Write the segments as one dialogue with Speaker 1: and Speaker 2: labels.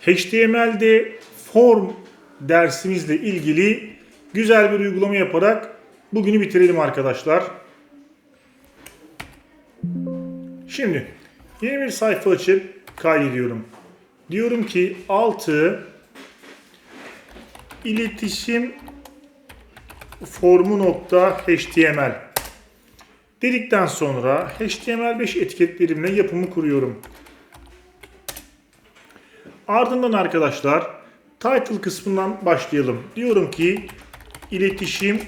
Speaker 1: HTML'de form dersimizle ilgili güzel bir uygulama yaparak bugünü bitirelim arkadaşlar. Şimdi yeni bir sayfa açıp kaydediyorum. Diyorum ki altı iletişim formu nokta html dedikten sonra HTML5 etiketlerimle yapımı kuruyorum. Ardından arkadaşlar title kısmından başlayalım. Diyorum ki iletişim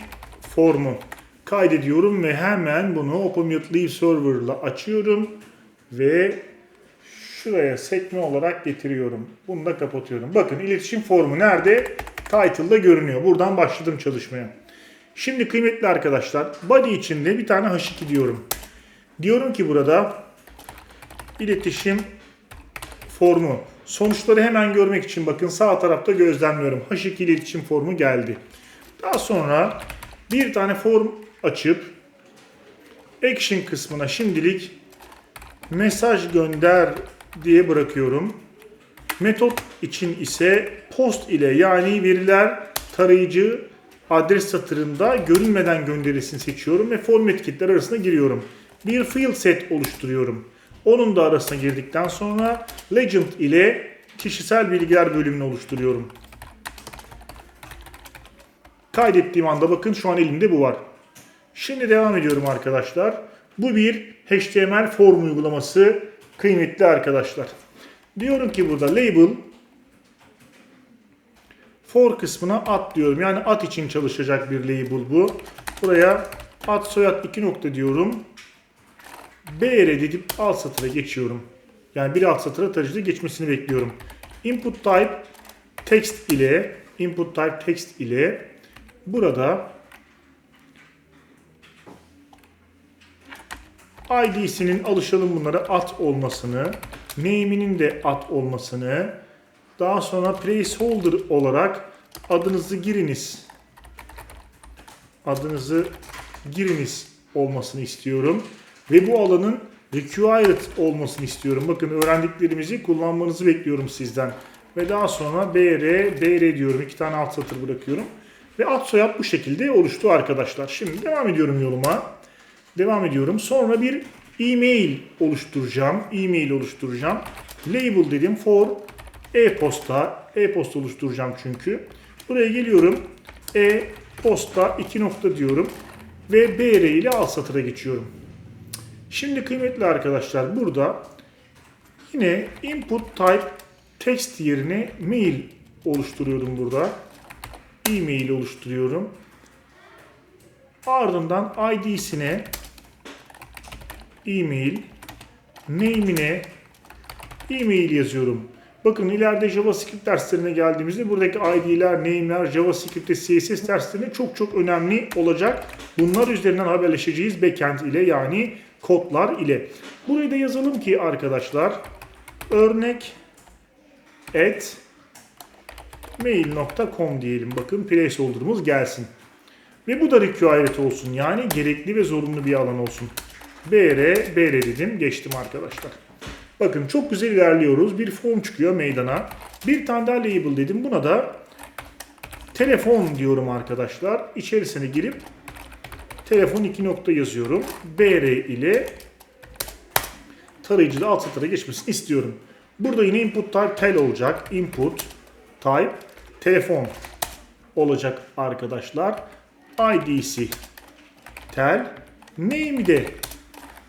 Speaker 1: formu kaydediyorum ve hemen bunu OpenMute Leave Server ile açıyorum ve şuraya sekme olarak getiriyorum. Bunu da kapatıyorum. Bakın iletişim formu nerede? Title'da görünüyor. Buradan başladım çalışmaya. Şimdi kıymetli arkadaşlar body içinde bir tane H2 diyorum. Diyorum ki burada iletişim formu. Sonuçları hemen görmek için bakın sağ tarafta gözlemliyorum. H2 iletişim formu geldi. Daha sonra bir tane form açıp action kısmına şimdilik mesaj gönder diye bırakıyorum. Metot için ise post ile yani veriler tarayıcı adres satırında görünmeden gönderilsin seçiyorum ve form etiketler arasına giriyorum. Bir field set oluşturuyorum. Onun da arasına girdikten sonra legend ile kişisel bilgiler bölümünü oluşturuyorum. Kaydettiğim anda bakın şu an elimde bu var. Şimdi devam ediyorum arkadaşlar. Bu bir HTML form uygulaması kıymetli arkadaşlar. Diyorum ki burada label for kısmına at diyorum. Yani at için çalışacak bir label bu. Buraya at soyad 2 nokta diyorum. BR dedip alt satıra geçiyorum. Yani bir alt satıra tarayıcıda geçmesini bekliyorum. Input type text ile input type text ile burada ID'sinin alışalım bunlara at olmasını, name'inin de at olmasını, daha sonra placeholder olarak adınızı giriniz. Adınızı giriniz olmasını istiyorum. Ve bu alanın required olmasını istiyorum. Bakın öğrendiklerimizi kullanmanızı bekliyorum sizden. Ve daha sonra br, br diyorum. iki tane alt satır bırakıyorum. Ve ad soyad bu şekilde oluştu arkadaşlar. Şimdi devam ediyorum yoluma. Devam ediyorum. Sonra bir e-mail oluşturacağım. E-mail oluşturacağım. Label dedim for e-posta. E-posta oluşturacağım çünkü. Buraya geliyorum. E-posta 2 nokta diyorum. Ve BR ile alt satıra geçiyorum. Şimdi kıymetli arkadaşlar burada yine input type text yerine mail oluşturuyorum burada. E-mail oluşturuyorum. Ardından ID'sine e-mail, name'ine e-mail yazıyorum. Bakın ileride JavaScript derslerine geldiğimizde buradaki ID'ler, name'ler, JavaScript'te CSS derslerine çok çok önemli olacak. Bunlar üzerinden haberleşeceğiz backend ile yani kodlar ile. Burayı da yazalım ki arkadaşlar örnek at mail.com diyelim. Bakın placeholder'ımız gelsin. Ve bu da required olsun. Yani gerekli ve zorunlu bir alan olsun. BR, BR dedim. Geçtim arkadaşlar. Bakın çok güzel ilerliyoruz. Bir form çıkıyor meydana. Bir tane daha label dedim. Buna da telefon diyorum arkadaşlar. İçerisine girip telefon 2 nokta yazıyorum. BR ile tarayıcıda alt satıra geçmesini istiyorum. Burada yine input type tel olacak. Input type telefon olacak arkadaşlar. ID'si tel. Name'i de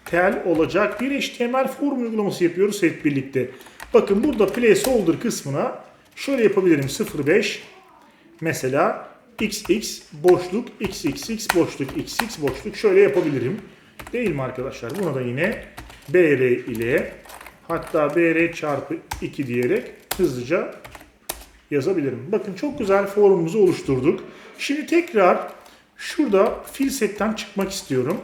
Speaker 1: tel olacak bir HTML form uygulaması yapıyoruz hep birlikte. Bakın burada placeholder kısmına şöyle yapabilirim 05 mesela xx boşluk xxx boşluk xx boşluk şöyle yapabilirim. Değil mi arkadaşlar? Buna da yine br ile hatta br çarpı 2 diyerek hızlıca yazabilirim. Bakın çok güzel formumuzu oluşturduk. Şimdi tekrar şurada fill setten çıkmak istiyorum.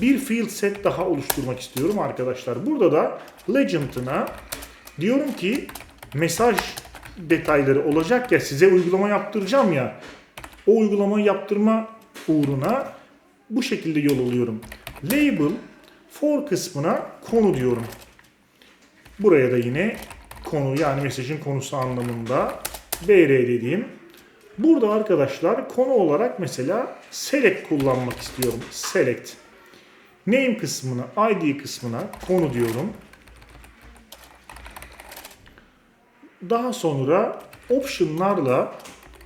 Speaker 1: Bir field set daha oluşturmak istiyorum arkadaşlar. Burada da legend'ına diyorum ki mesaj detayları olacak ya size uygulama yaptıracağım ya. O uygulamayı yaptırma uğruna bu şekilde yol alıyorum. Label for kısmına konu diyorum. Buraya da yine konu yani mesajın konusu anlamında BR dediğim. Burada arkadaşlar konu olarak mesela select kullanmak istiyorum. Select. Name kısmına, ID kısmına konu diyorum. Daha sonra option'larla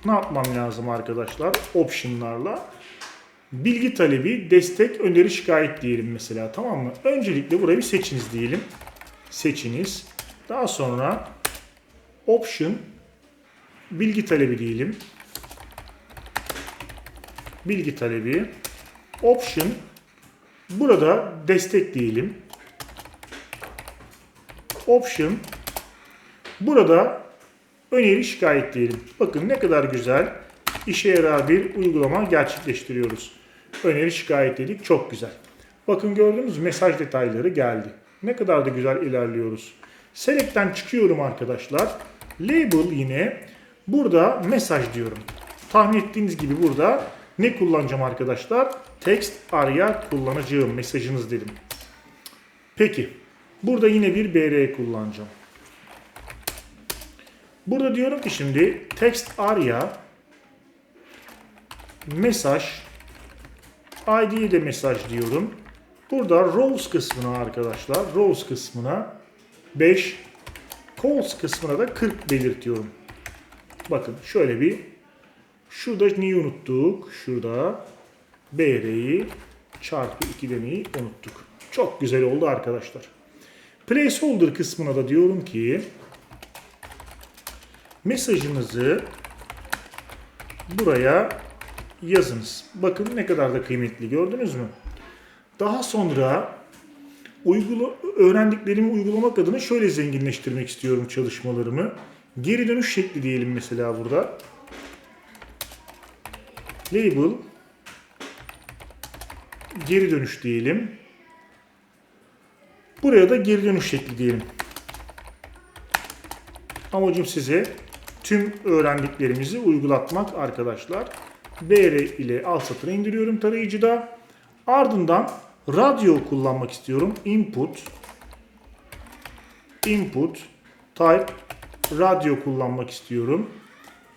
Speaker 1: ne yapmam lazım arkadaşlar? Option'larla bilgi talebi, destek, öneri, şikayet diyelim mesela tamam mı? Öncelikle burayı bir seçiniz diyelim. Seçiniz. Daha sonra option bilgi talebi diyelim. Bilgi talebi option burada destek diyelim. Option burada öneri şikayet diyelim. Bakın ne kadar güzel işe yarar bir uygulama gerçekleştiriyoruz. Öneri şikayet dedik çok güzel. Bakın gördünüz mü? mesaj detayları geldi. Ne kadar da güzel ilerliyoruz. Select'ten çıkıyorum arkadaşlar. Label yine burada mesaj diyorum. Tahmin ettiğiniz gibi burada ne kullanacağım arkadaşlar? Text arya kullanacağım mesajınız dedim. Peki burada yine bir BR kullanacağım. Burada diyorum ki şimdi text arya mesaj ID'ye de mesaj diyorum. Burada rows kısmına arkadaşlar rows kısmına 5 calls kısmına da 40 belirtiyorum. Bakın şöyle bir şurada neyi unuttuk? Şurada BR'yi çarpı 2 demeyi unuttuk. Çok güzel oldu arkadaşlar. Placeholder kısmına da diyorum ki mesajınızı buraya yazınız. Bakın ne kadar da kıymetli gördünüz mü? Daha sonra uygula, öğrendiklerimi uygulamak adına şöyle zenginleştirmek istiyorum çalışmalarımı. Geri dönüş şekli diyelim mesela burada. Label geri dönüş diyelim. Buraya da geri dönüş şekli diyelim. Amacım size tüm öğrendiklerimizi uygulatmak arkadaşlar. BR ile alt satıra indiriyorum tarayıcıda. Ardından radyo kullanmak istiyorum. Input input type radyo kullanmak istiyorum.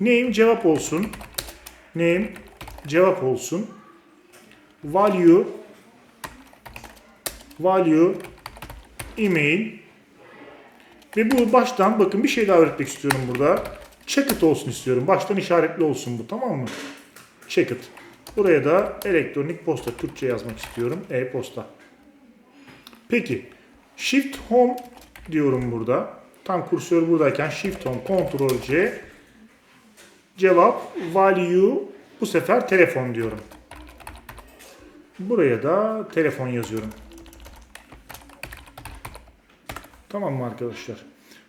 Speaker 1: Name cevap olsun. Name cevap olsun. Value value email ve bu baştan bakın bir şey daha öğretmek istiyorum burada. Check it olsun istiyorum. Baştan işaretli olsun bu tamam mı? Check it. Buraya da elektronik posta Türkçe yazmak istiyorum. E-posta. Peki. Shift Home diyorum burada. Tam kursör buradayken Shift Home Ctrl C cevap value bu sefer telefon diyorum. Buraya da telefon yazıyorum. Tamam mı arkadaşlar?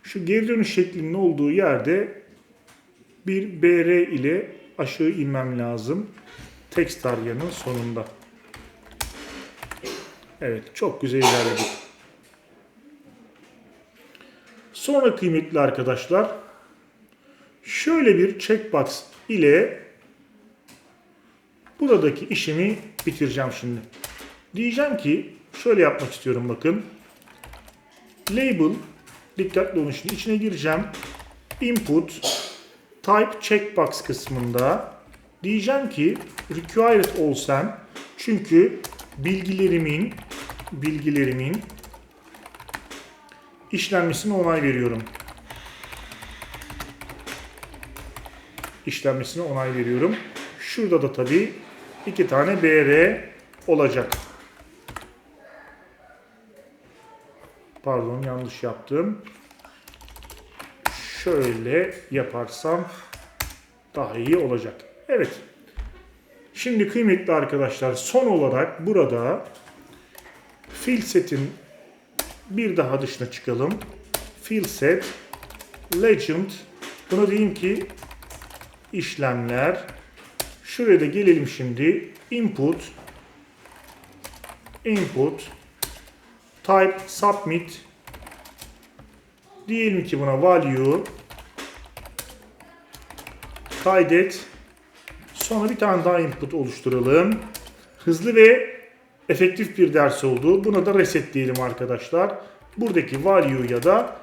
Speaker 1: Şu geri dönüş şeklinin olduğu yerde bir BR ile aşağı inmem lazım. Text aryanın sonunda. Evet çok güzel ilerledik. Sonra kıymetli arkadaşlar şöyle bir checkbox ile buradaki işimi bitireceğim şimdi. Diyeceğim ki şöyle yapmak istiyorum bakın. Label dikkatli olun şimdi içine gireceğim. Input type checkbox kısmında diyeceğim ki required olsam çünkü bilgilerimin bilgilerimin işlenmesine onay veriyorum. İşlenmesine onay veriyorum. Şurada da tabii iki tane BR olacak. Pardon yanlış yaptım. Şöyle yaparsam daha iyi olacak. Evet. Şimdi kıymetli arkadaşlar son olarak burada fill set'in bir daha dışına çıkalım. Fill set legend buna diyeyim ki işlemler şuraya da gelelim şimdi input input type submit diyelim ki buna value kaydet sonra bir tane daha input oluşturalım hızlı ve efektif bir ders oldu buna da reset diyelim arkadaşlar buradaki value ya da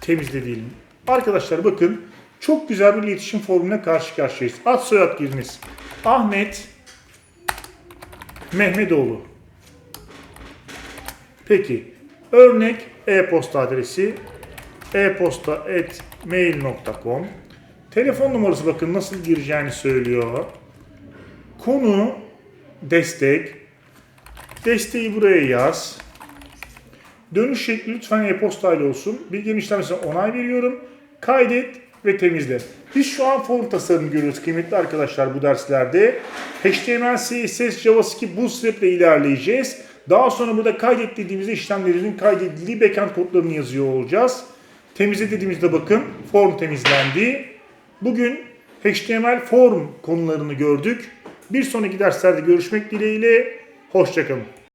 Speaker 1: temizle diyelim. Arkadaşlar bakın çok güzel bir iletişim formuna karşı karşıyayız. Ad soyad giriniz. Ahmet Mehmetoğlu. Peki örnek e-posta adresi e-posta@mail.com Telefon numarası bakın nasıl gireceğini söylüyor. Konu destek. Desteği buraya yaz. Dönüş şekli lütfen e-posta ile olsun. Bilgi işlemesine onay veriyorum. Kaydet ve temizle. Biz şu an form tasarımı görüyoruz kıymetli arkadaşlar bu derslerde. HTML, CSS, JavaScript, Bootstrap ile ilerleyeceğiz. Daha sonra burada kaydet dediğimizde işlemlerin kaydedildiği backend kodlarını yazıyor olacağız. Temizle dediğimizde bakın form temizlendi. Bugün HTML form konularını gördük. Bir sonraki derslerde görüşmek dileğiyle. Hoşçakalın.